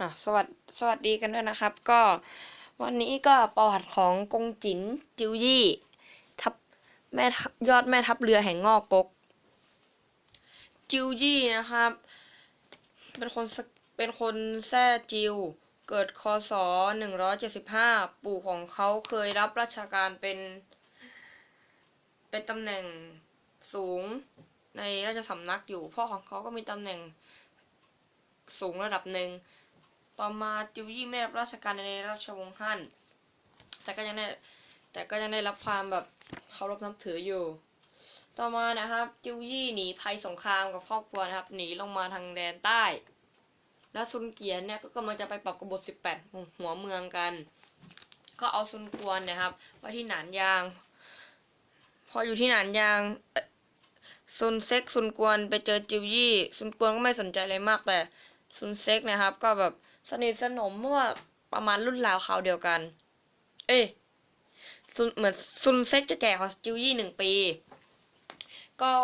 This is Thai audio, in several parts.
อะสวัสดสวัสดีกันด้วยนะครับ ก็วันนี้ก็ประวัติของกงจินจิวยี่ทัพแม่ทัพยอดแม่ทัพเรือแห่งงอกกก จิวยี่นะครับ เป็นคนเป็นคนแซ่จิว เกิดคศหนึ่งร้อยเจ็ดสิบห้าปู่ของเขาเคยรับราชการเป็น เป็นตำแหน่งสูงในราชสำนักอยู่ พ่อของเขาก็มีตำแหน่งสูงระดับหนึ่ง ต่อมาจิวยี่ไม่ได้รับราชการในราชวงศ์ฮั่น แต่ก็ยังได้แต่ก็ยังได้รับความแบบเคารพนับถืออยู่ ต่อมานะครับจิวยี่หนีภัยสงครามกับครอบครัวนะครับ หนีลงมาทางแดนใต้ และซุนเกียนเนี่ยก็กำลังจะไปปรับกบฏ 18 หัวเมืองกัน ก็เอาซุนกวนนะครับไว้ที่หนานยาง พออยู่ที่หนานยางซุนเซ็กซุนกวนไปเจอจิวยี่ซุนกวนก็ไม่สนใจอะไรมากแต่ซุนเซ็กนะครับ ก็แบบ สนิทสนมเพราะว่าประมาณรุ่นราวคราวเดียวกัน เอ้ยเหมือนซุนเซ็กจะแก่กว่าจิวยี่หนึ่งปี ก็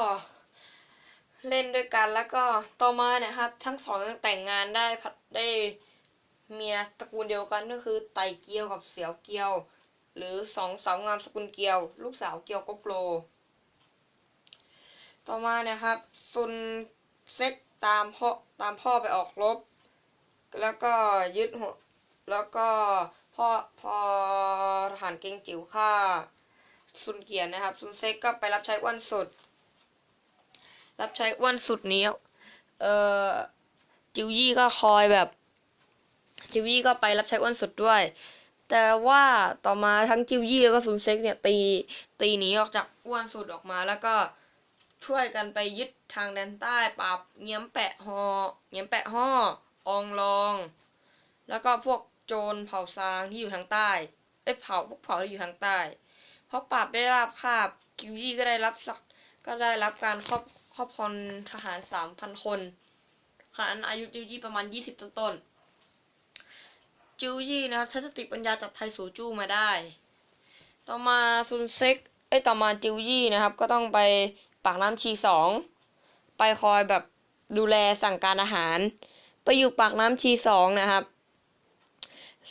เล่นด้วยกันแล้วก็ต่อมาเนะครับ ทั้งสองยังแต่งงานได้พัดได้เมียตระกูลเดียวกันก็คือไตเกียวกับเสียวเกียว หรือสองสาวงามสกุลเกียว ลูกสาวเกียวก๊กโล ต่อมานะครับซุนเซ็กตามพ่อตามพ่อไปออกรบ แล้วก็ยึดหัวแล้วก็พ่อพอทหารเก่งจิ๋วฆ่าซุนเกียนนะครับ ซุนเซ็กก็ไปรับใช้อ้วนสุด รับใช้อ้วนสุดนี้เอ่อจิวยี่ก็คอยแบบ จิวยี่ก็ไปรับใช้อ้วนสุดด้วย แต่ว่าต่อมาทั้งจิวยี่แล้วก็ซุนเซ็กเนี่ยตีตีหนีออกจากอ้วนสุดออกมาแล้วก็ช่วยกันไปยึดทางแดนใต้ปราบเงี้ยมแปะฮอเงี้ยมแปะห่อ อองลอง แล้วก็พวกโจรเผ่าซางที่อยู่ทางใต้ไอ้ยเผ่าพวกเผ่าที่อยู่ทางใต้ เพราะปราบได้ราบคาบกิวยี่ก็ได้รับสักก็ได้รับการครอบครอบครองทหารสามพันคนขณะนั้นอายุจิวยี่ประมาณยี่สิบต้นๆจิวยี่นะครับใช้สติปัญญาจากไทสูจู้มาได้ ต่อมาซุนเซ็กเอ้ต่อมาจิวยี่นะครับ ก็ต้องไปปากน้ำชีสองไปคอยแบบดูแลสั่งการอาหาร ไปอยู่ปากน้ำชีสองนะครับ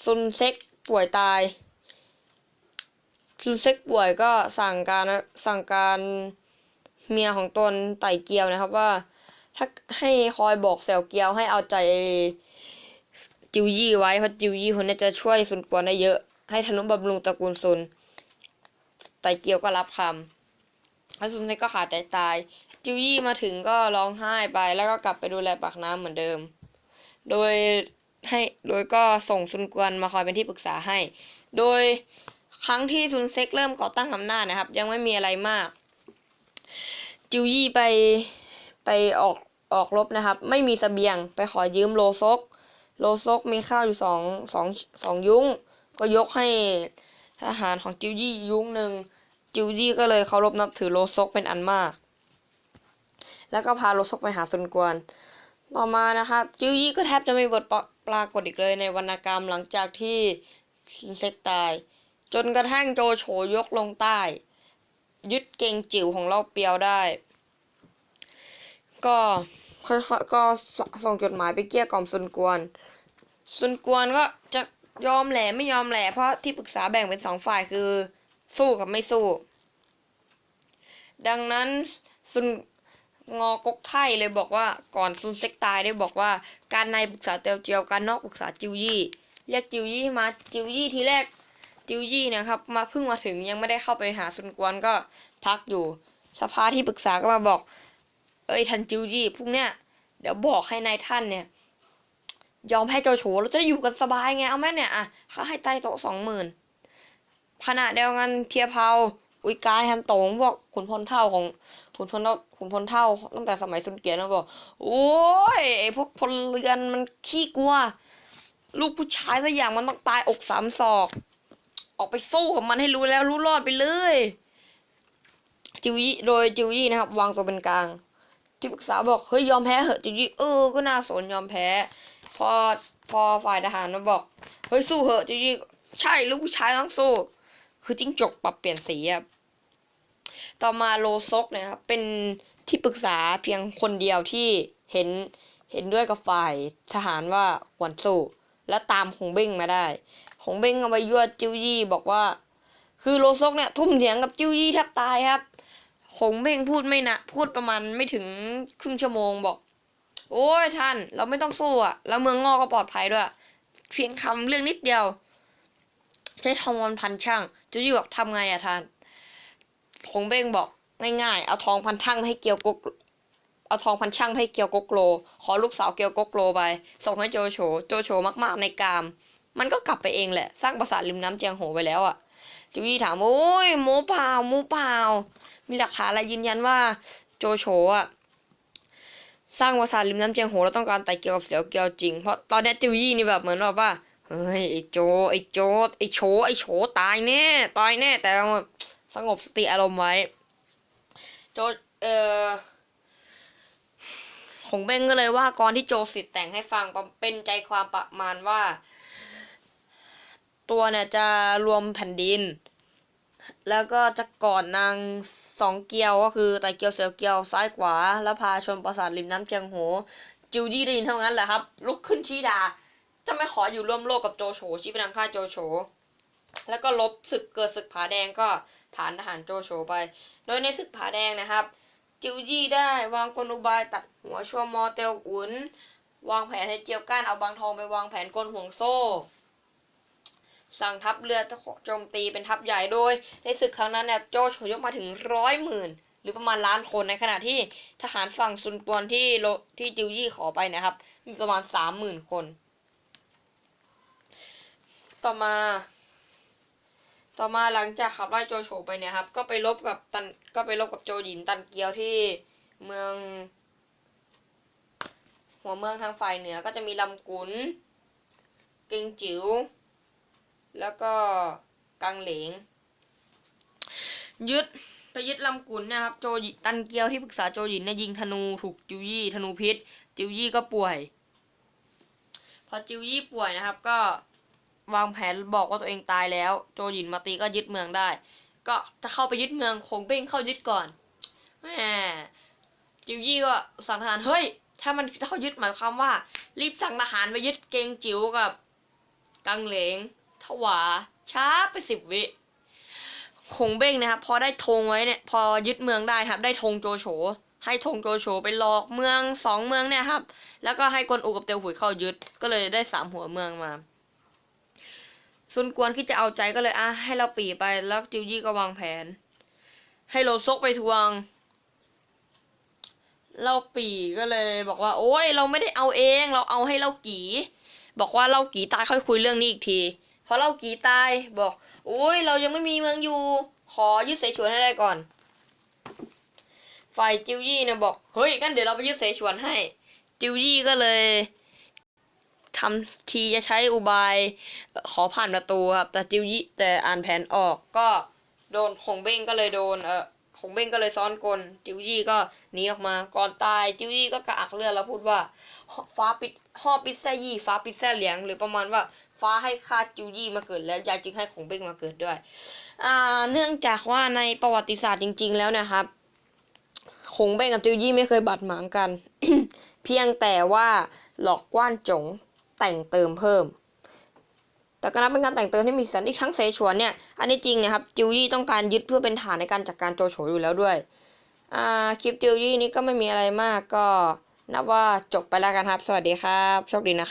ซุนเซ็กป่วยตายซุนเซ็กป่วยก็สั่งการสั่งการเมียของตนไต่เกียวนะครับว่า ถ้าให้คอยบอกเสี่ยวเกียวให้เอาใจจิวยี่ไว้เพราะจิวยี่คนนี้จะช่วยซุนกวนได้เยอะ ให้ทนุบำรุงตระกูลซุนไต่เกียวก็รับคำแล้วซุนเซ็กก็ขาดใจตายจิวยี่มาถึงก็ร้องไห้ไปแล้วก็กลับไปดูแลปากน้ำเหมือนเดิม โดยให้โดยก็ส่งซุนกวนมาคอยเป็นที่ปรึกษาให้ โดยครั้งที่ซุนเซ็กเริ่มก่อตั้งอำนาจนะครับ ยังไม่มีอะไรมาก จิวยี่ไปไปออกออกรบนะครับ ไม่มีเสบียงไปขอยืมโลซก โลซกมีข้าวอยู่สองสองสองยุ้ง ก็ยกให้ทหารของจิวยี่ยุ้งหนึ่งจิวยี่ก็เลยเคารพนับถือโลซกเป็นอันมาก แล้วก็พาโลซกไปหาซุนกวน ต่อมานะครับจิวยี่ก็แทบจะไม่บทปรากฏอีกเลยในวรรณกรรมหลังจากที่ซินเซ็กตาย จนกระทั่งโจโฉยกลงใต้ ยึดเกงจิ๋วของเล่าเปียวได้ ก็ค่อยๆก็ส่งจดหมายไปเกลี้ยกล่อมซุนกวนซุนกวนก็จะยอมแหละไม่ยอมแหละเพราะที่ปรึกษาแบ่งเป็นสองฝ่ายคือสู้กับไม่สู้ ดังนั้นซุน งอกกไทเลยบอกว่าก่อนซุนเซ็กตายได้บอกว่า การในปรึกษาเตียวเจียวการนอกปรึกษาจิวยี่เรียกจิวยี่มาจิวยี่ทีแรกจิวยี่นะครับ มาเพิ่งมาถึงยังไม่ได้เข้าไปหาซุนกวนก็พักอยู่ สภาที่ปรึกษาก็มาบอก เอ้ยท่านจิวยี่พรุ่งเนี้ยเดี๋ยวบอกให้นายท่านเนี่ย ยอมให้โจโฉเราจะได้อยู่กันสบายไงเอาไหมเนี่ยอะเขาให้ใต้โต๊ะสองหมื่นขณะเดียวกันเทียเผาอุยกายฮันตงพวกขุนพลเท่าของ ขุนพลท่าขุนพลเท่าตั้งแต่สมัยซุนเกียนเขาบอก โอ้ยไอพวกพลเรือนมันขี้กลัว ลูกผู้ชายสักอย่างมันต้องตายอกสามศอก ออกไปสู้กับมันให้รู้แล้วรู้รอดไปเลย จิวยี่โดยจิวยี่นะครับ วางตัวเป็นกลาง ที่ปรึกษาบอกเฮ้ยยอมแพ้เหอะจิวยี่เออก็น่าสนยอมแพ้ พอพอฝ่ายทหารมาบอกเฮ้ยสู้เหอะจิวยี่ใช่ลูกผู้ชายต้องสู้ คือจิ้งจกปรับเปลี่ยนสีอะ ต่อมาโลซกเนะครับเป็นที่ปรึกษาเพียงคนเดียวที่เห็นเห็นด้วยกับฝ่ายทหารว่าควรสู้และตามคงเบ้งมาได้คงเบ้งเอาไปยั่วจิ้วยี่บอกว่า คือโลซกเนี่ยทุ่มเถียงกับจิ้วยี่แทบตายครับคงเบ้งพูดไม่นะพูดประมาณไม่ถึงครึ่งชั่วโมงบอก โอ้ยท่าน เราไม่ต้องสู้อะแล้วเมืองงอกก็ปลอดภัยด้วย เพียงคำเรื่องนิดเดียว ใช้ทองวันพันช่างจิ้วยี่บอกทำไงอะท่าน คงเบ้งบอกง่ายๆ เอาทองพันช่างให้เกียวกก เอาทองพันช่างให้เกียวกกโล ขอลูกสาวเกียวกกโลไป ส่งให้โจโฉ โจโฉมากๆในกาม มันก็กลับไปเองแหละ สร้างปราสาทริมน้ำเจียงโหไปแล้วอะจิวยี่ถามโอ้ยโมเปล่าโมเปล่า มีหลักฐานอะไรยืนยันว่าโจโฉอะสร้างปราสาทริมน้ำเจียงโหแล้วต้องการไต่เกียวกับเสี่ยวเกียวจริง เพราะตอนนี้จิวยี่นี่แบบเหมือนแบบว่าเฮ้ยไอโจไอโจไอโฉไอโฉตายแน่ตายแน่แต่ สงบสติอารมณ์ไว้โจเอ่องเบ้งก็เลยว่าก่อนที่โจสิทธิ์แต่งให้ฟังเป็นใจความประมาณว่า ตัวเนี่ยจะรวมแผ่นดิน แล้วก็จะก่อนนางสองเกียวก็คือไตเกียวเสียวเกียวซ้ายขวา แล้วพาชนปราสาทริมน้ำเจียงโห จิวยี่ได้ยินเท่านั้นแหละครับ ลุกขึ้นชี้ดา จะไม่ขออยู่ร่วมโลกกับโจโฉชี้ไปทางค่าโจโฉ แล้วก็ลบศึกเกิดศึกผาแดงก็ผ่านทหารโจโฉไป โดยในศึกผาแดงนะครับ จิวยี่ได้วางกลอุบายตัดหัวชัวมอเตลอุนวางแผนให้เจียวก้านเอาบางทองไปวางแผนกลห่วงโซ่ สั่งทัพเรือโจมตีเป็นทัพใหญ่โดย ในศึกครั้งนั้นเนี่ยโจโฉยกมาถึงร้อยหมื่นหรือประมาณล้านคนในขณะที่ทหารฝั่งซุนกวนที่โลที่จิวยี่ขอไปนะครับ มีประมาณสามหมื่นคน ต่อมา ต่อมาหลังจากขับไล่โจโฉไปเนี่ยครับ ก็ไปลบกับตันก็ไปลบกับโจหยินตันเกียวที่เมือง หัวเมืองทางฝ่ายเหนือก็จะมีลำกุนเกงจิ๋วแล้วก็กังเหลง ยึดไปยึดลำกุนเนะครับ โจยิตันเกียวที่ปรึกษาโจหยินเนี่ยยิงธนูถูกจิวยี่ธนูพิษ จิวยี่ก็ป่วย พอจิวยี่ป่วยนะครับก็ วางแผนบอกว่าตัวเองตายแล้ว โจหยินมาตีก็ยึดเมืองได้ ก็จะเข้าไปยึดเมืองคงเบ้งเข้ายึดก่อนแหมจิวยี่ก็สั่งทหารเฮ้ย ถ้ามันเข้ายึดหมายความว่า รีบสั่งทหารไปยึดเกงจิ๋วกับกังเหลงถวาช้าไปสิบวิคงเบ้งนะครับ พอได้ธงไว้เนี่ยพอยึดเมืองได้ครับ ได้ธงโจโฉให้ธงโจโฉไปหลอกเมืองสองเมืองเนี่ยครับ แล้วก็ให้กวนอูกับเตียวหุยเข้ายึดก็เลยได้สามหัวเมืองมา ซุนกวนคิดจะเอาใจก็เลยอะให้เราปีไปแล้วจิวยี่ก็วางแผน ให้โลซกไปทวงเล่าปีก็เลยบอกว่า โอ้ยเราไม่ได้เอาเอง เราเอาให้เล่ากีบอกว่าเล่ากีตายค่อยคุยเรื่องนี้อีกทีพอเล่ากีตายบอก โอ้ยเรายังไม่มีเมืองอยู่ ขอยึดเสฉวนให้ได้ก่อนฝ่ายจิวยี่เนี่ยบอกเฮ้ยงั้นเดี๋ยวเราไปยึดเสฉวนให้ จิวยี่ก็เลย ทำทีจะใช้อุบายขอผ่านประตูครับ แต่จิวยี่แต่อ่านแผนออกก็โดนคงเบ้งก็เลยโดนเออคงเบ้งก็เลยซ้อนกลจิวยี่ก็หนีออกมาก่อนตายจิวยี่ก็กระอักเลือดแล้วพูดว่าฟ้าปิดห่อปิดแซ่ยี่ฟ้าปิดแซ่เหลียงหรือประมาณว่าฟ้าให้ข้าจิวยี่มาเกิดแล้วยายจึงให้คงเบ้งมาเกิดด้วยอ่าเนื่องจากว่าในประวัติศาสตร์จริง ๆ แล้วนะครับคงเบ้งกับจิวยี่ไม่เคยบาดหมางกัน เพียงแต่ว่าหลอกกว้านจง แต่งเติมเพิ่ม แต่ก็นับเป็นการแต่งเติมที่มีสันอีกทั้งเสฉวนเนี่ย อันนี้จริงนะครับ จิวยี่ต้องการยึดเพื่อเป็นฐานในการจัดการโจโฉอยู่แล้วด้วย อ่า คลิปจิวยี่นี้ก็ไม่มีอะไรมากก็นับว่าจบไปแล้วกันครับ สวัสดีครับ โชคดีนะครับ